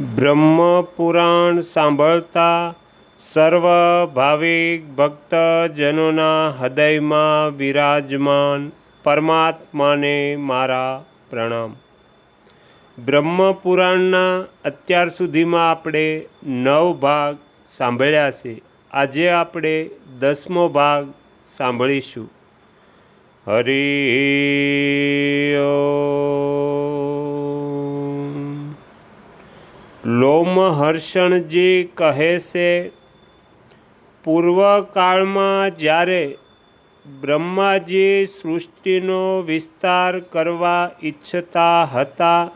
બ્રહ્મપુરાણ સાંભળતા સર્વ ભાવિક ભક્તજનોના હૃદયમાં વિરાજમાન પરમાત્માને મારા પ્રણામ. બ્રહ્મપુરાણના અત્યાર સુધીમાં આપણે નવ ભાગ સાંભળ્યા છે. આજે આપણે દસમો ભાગ સાંભળીશું. હરિ લોમહર્ષણજી કહે છે, પૂર્વકાળમાં જ્યારે બ્રહ્માજી સૃષ્ટિનો વિસ્તાર કરવા ઈચ્છતા હતા,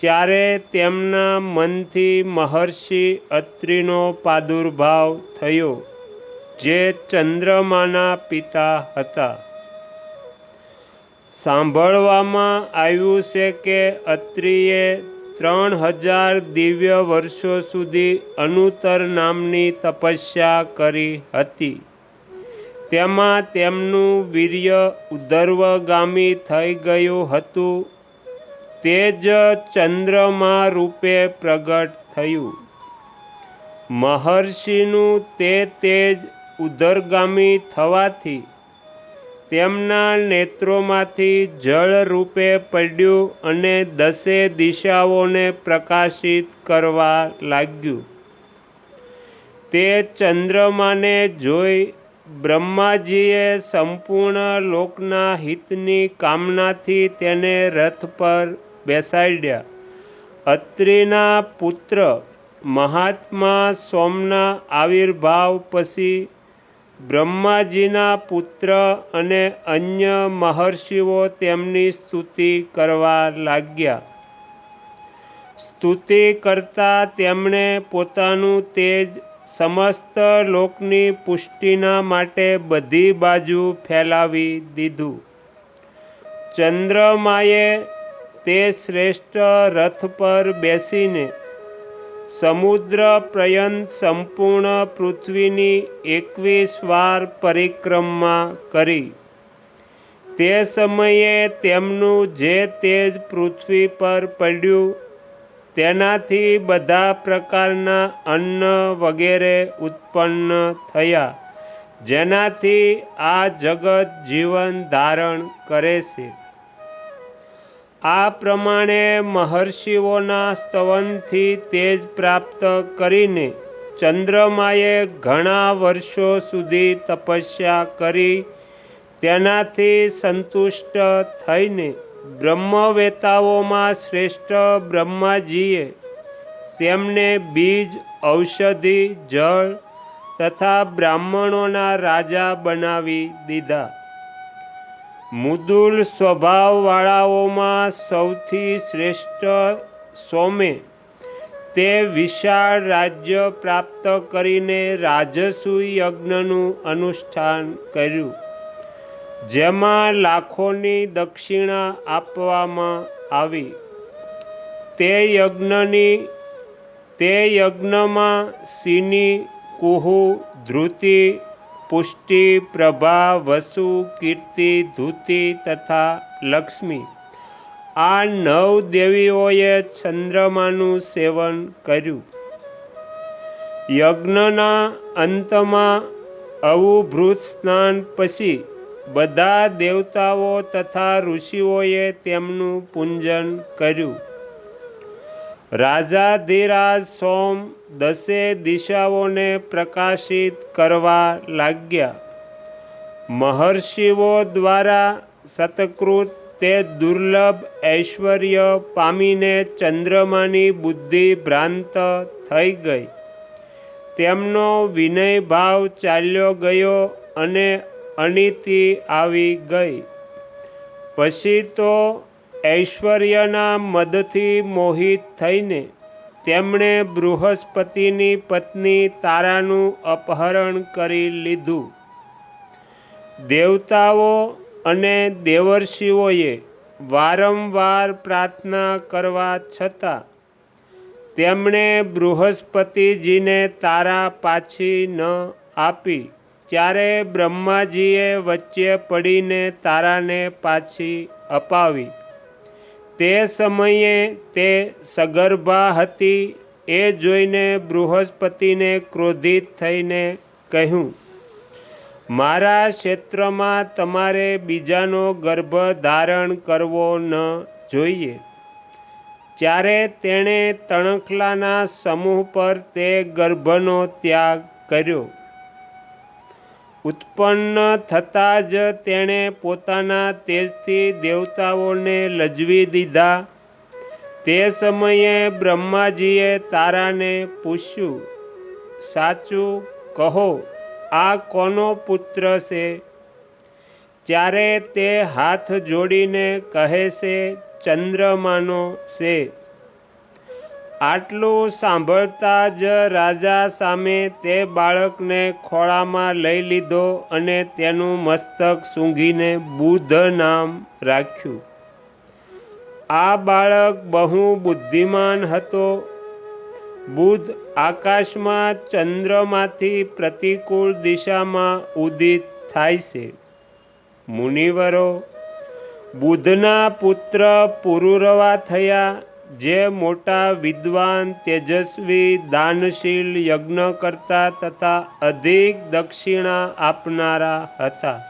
ત્યારે તેમના મનથી મહર્ષિ અત્રિનો પ્રાદુર્ભાવ થયો, જે ચંદ્રમાના પિતા હતા. સાંભળવામાં આવ્યું છે કે અત્રિએ ત્રણ હજાર દિવ્ય વર્ષો સુધી અનુતર નામની તપસ્યા કરી હતી. તેમાં તેમનું વીર્ય ઉદર્વગામી થઈ ગયું હતું. તે જ ચંદ્રમા રૂપે પ્રગટ થયું. મહર્ષિનું તે તેજ ઉદરગામી થવાથી તેમના નેત્રોમાંથી જળ રૂપે પડ્યું અને દસે દિશાઓને પ્રકાશિત કરવા લાગ્યું. તે ચંદ્રમાને જોઈ બ્રહ્માજીએ સંપૂર્ણ લોકના હિતની કામનાથી તેને રથ પર બેસાડ્યા. અત્રિના પુત્ર મહાત્મા સોમના આવિર્ભાવ પછી બ્રહ્માજીના પુત્ર અને અન્ય મહર્ષિઓ તેમની સ્તુતિ કરવા લાગ્યા. સ્તુતિ કરતા તેમણે પોતાનું તેજ સમસ્ત લોકની પુષ્ટિના માટે બધી બાજુ ફેલાવી દીધું. ચંદ્રમાએ તે શ્રેષ્ઠ રથ પર બેસીને સમુદ્ર પ્રયંત સંપૂર્ણ પૃથ્વીની એકવીસ વાર પરિક્રમા કરી. તે સમયે તેમનું જે તેજ પૃથ્વી પર પડ્યું, તેનાથી બધા પ્રકારના અન્ન વગેરે ઉત્પન્ન થયા, જેનાથી આ જગત જીવન ધારણ કરે છે. આ પ્રમાણે મહર્ષિઓના સ્તવનથી તેજ પ્રાપ્ત કરીને ચંદ્રમાએ ઘણા વર્ષો સુધી તપસ્યા કરી તેનાથી સંતુષ્ટ થઈને બ્રહ્મવેતાઓમાં શ્રેષ્ઠ બ્રહ્માજીએ તેમને બીજ, ઔષધિ, જળ તથા બ્રાહ્મણોના રાજા બનાવી દીધા. મુદુલ સ્વભાવવાળાઓમાં સૌથી શ્રેષ્ઠ સોમે. તે વિશાળ રાજ્ય પ્રાપ્ત કરીને રાજસૂ યજ્ઞનું અનુષ્ઠાન કર્યું, જેમાં લાખોની દક્ષિણા આપવામાં આવી. તે યજ્ઞની, તે યજ્ઞમાં સિની, કુહુ ધ્રુતિ પુષ્ટિ, પ્રભા, વસુ, કીર્તિ, ધૂતિ તથા લક્ષ્મી. આ નવ દેવીઓએ ચંદ્રમાનું સેવન કર્યું. યજ્ઞના અંતમાં અવુભૃત સ્નાન પછી બધા દેવતાઓ તથા ઋષિઓએ તેમનું પૂજન કર્યું. રાજાધિરાજ સોમ દસે દિશાઓને પ્રકાશિત કરવા લાગ્યા. મહર્ષિઓ દ્વારા સતકૃત તે દુર્લભ ઐશ્વર્ય પામીને ચંદ્રમાની બુદ્ધિ ભ્રાંત થઈ ગઈ. તેમનો વિનય ભાવ ચાલ્યો ગયો અને અનિતિ આવી ગઈ. પછી તો ઐશ્વર્યના મદથી મોહિત થઈને તેમણે બૃહસ્પતિની પત્ની તારાનું અપહરણ કરી લીધું. દેવતાઓ અને દેવર્ષિઓએ વારંવાર પ્રાર્થના કરવા છતાં તેમણે બૃહસ્પતિજીને તારા પાછી ન આપી. ત્યારે બ્રહ્માજીએ વચ્ચે પડીને તારાને પાછી અપાવી. તે સમયે તે સગર્ભા હતી એ જોઈને બૃહસ્પતિને ક્રોધિત થઈને કહ્યું, મારા ક્ષેત્રમાં તમારે બીજાનો ગર્ભ ધારણ કરવો ન જોઈએ. ત્યારે તેણે તણખલાના સમૂહ પર તે ગર્ભનો ત્યાગ કર્યો ઉત્પન્ન થતાં જ તેણે પોતાના તેજથી દેવતાઓને લજવી દીધા. તે સમયે બ્રહ્માજીએ તારાને પૂછ્યું, સાચું કહો, આ કોનો પુત્ર છે? ત્યારે તે હાથ જોડીને કહે છે, ચંદ્રમાનો છે. આટલું સાંભળતા જ રાજા સામે તે બાળકને ખોળામાં લઈ લીધો અને તેનું મસ્તક સૂંઘીને બુદ્ધ નામ રાખ્યું. આ બાળક બહુ બુદ્ધિમાન હતો. બુધ આકાશમાં ચંદ્રમાંથી પ્રતિકૂળ દિશામાં ઉદિત થાય છે. મુનિવરો બુધના પુત્ર પુરુરવા થયા જે મોટા વિદ્વાન, તેજસ્વી, દાનશીલ યજ્ઞ કરતા તથા અધિક દક્ષિણા આપનારા હતા.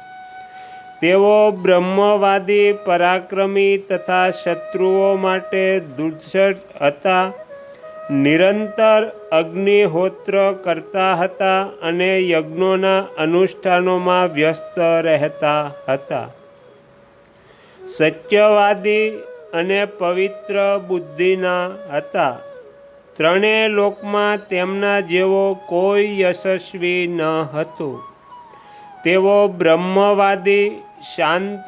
તેઓ બ્રહ્મવાદી, પરાક્રમી તથા શત્રુઓ માટે દુર્ષટ હતા. નિરંતર અગ્નિહોત્ર કરતા હતા અને યજ્ઞોના અનુષ્ઠાનોમાં વ્યસ્ત રહેતા હતા. સત્યવાદી અને પવિત્ર બુદ્ધિના હતા. ત્રણેય લોકમાં તેમના જેવો કોઈ યશસ્વી ન હતો. તેઓ બ્રહ્મવાદી, શાંત,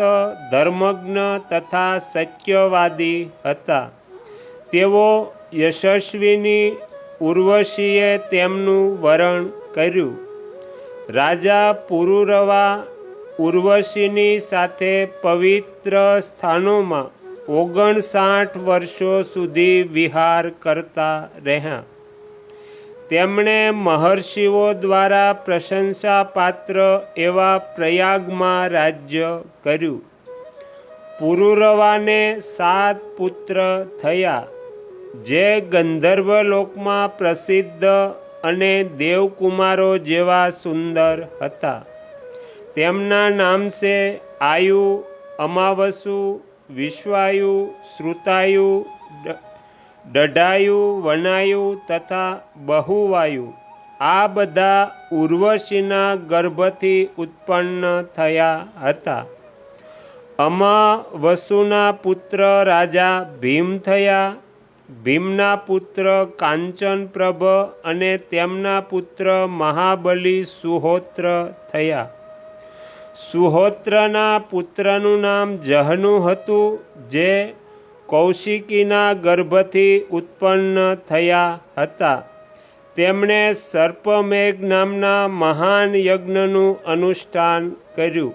ધર્મજ્ઞ તથા સત્યવાદી હતા. તેઓ યશસ્વીની ઉર્વશીએ તેમનું વરણ કર્યું. રાજા પુરુરવા ઉર્વશીની સાથે પવિત્ર સ્થાનોમાં ઓગણસાઠ વર્ષો સુધી વિહાર કરતા રહ્યા. તેમણે મહર્ષિઓ દ્વારા પ્રશંસાપાત્ર એવા પ્રયાગમાં રાજ્ય કર્યું. પુરુરવાને સાત પુત્ર થયા, જે ગંધર્વ લોકમાં પ્રસિદ્ધ અને દેવકુમારો જેવા સુંદર હતા. તેમના નામ છે આયુ, અમાવસુ વિશ્વાયુ, શ્રુતાયુ દઢાયુ વનાયુ તથા બહુવાયુ. આ બધા ઉર્વશીના ગર્ભથી ઉત્પન્ન થયા હતા. અમાવસુના પુત્ર રાજા ભીમ થયા. ભીમના પુત્ર કાંચનપ્રભ અને તેમના પુત્ર મહાબલી સુહોત્ર થયા. સુહોત્રના પુત્રનું નામ જહનુ હતું, જે કૌશિકીના ગર્ભથી ઉત્પન્ન થયા હતા. તેમણે સર્પમેઘ નામના મહાન યજ્ઞનું અનુષ્ઠાન કર્યું.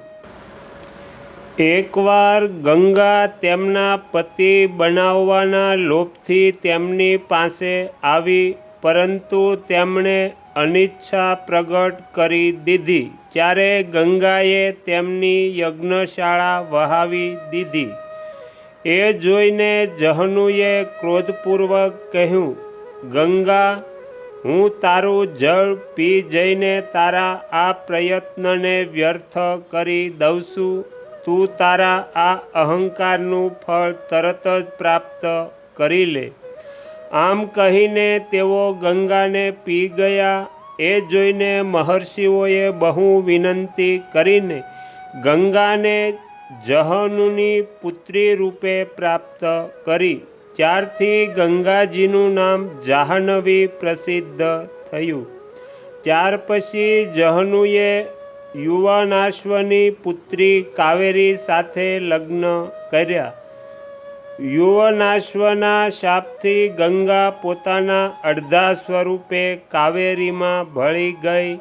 એકવાર ગંગા તેમના પતિ બનાવવાના લોભથી તેમની પાસે આવી, પરંતુ તેમણે અનિચ્છા પ્રગટ કરી દીધી. ત્યારે ગંગાએ તેમની યજ્ઞશાળા વહાવી દીધી. એ જોઈને જહનુએ ક્રોધપૂર્વક કહ્યું, ગંગા, હું તારું જળ પી જઈને તારા આ પ્રયત્નને વ્યર્થ કરી દઉં છું. તું તારા આ અહંકારનું ફળ તરત જ પ્રાપ્ત કરી લે. આમ કહીને તેઓ ગંગાને પી ગયા. એ જોઈને મહર્ષિઓએ બહુ વિનંતી કરીને ગંગાને જહનુની પુત્રી રૂપે પ્રાપ્ત કરી. ત્યારથી ગંગાજીનું નામ જાહ્નવી પ્રસિદ્ધ થયું. ત્યાર પછી જહનુએ યુવાનાશ્વની પુત્રી કાવેરી સાથે લગ્ન કર્યા. યુવનાશ્વના શાપથી ગંગા પોતાના અડધા સ્વરૂપે કાવેરીમાં ભળી ગઈ.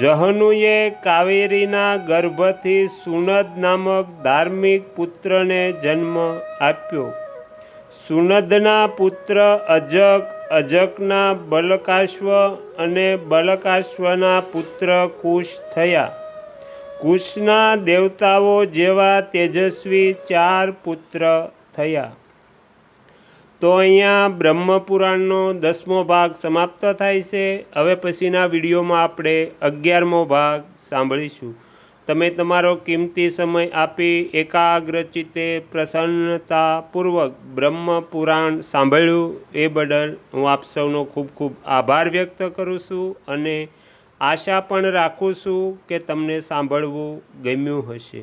જહનુએ કાવેરીના ગર્ભથી સુનદ નામક ધાર્મિક પુત્રને જન્મ આપ્યો. સુનદના પુત્ર અજક, અજકના બલકાશ્વ અને બલકાશ્વના પુત્ર કુશ થયા. કુશના દેવતાઓ જેવા તેજસ્વી ચાર પુત્ર થયા. તો અહીંયા બ્રહ્મપુરાણનો દસમો ભાગ સમાપ્ત થાય છે. હવે પછીના વિડીયોમાં આપણે અગિયારમો ભાગ સાંભળીશું. તમે તમારો કિંમતી સમય આપી એકાગ્રચિતે પ્રસન્નતાપૂર્વક બ્રહ્મપુરાણ સાંભળ્યું એ બદલ હું આપ સૌનો ખૂબ ખૂબ આભાર વ્યક્ત કરું છું અને આશા પણ રાખું છું કે તમને સાંભળવું ગમ્યું હશે.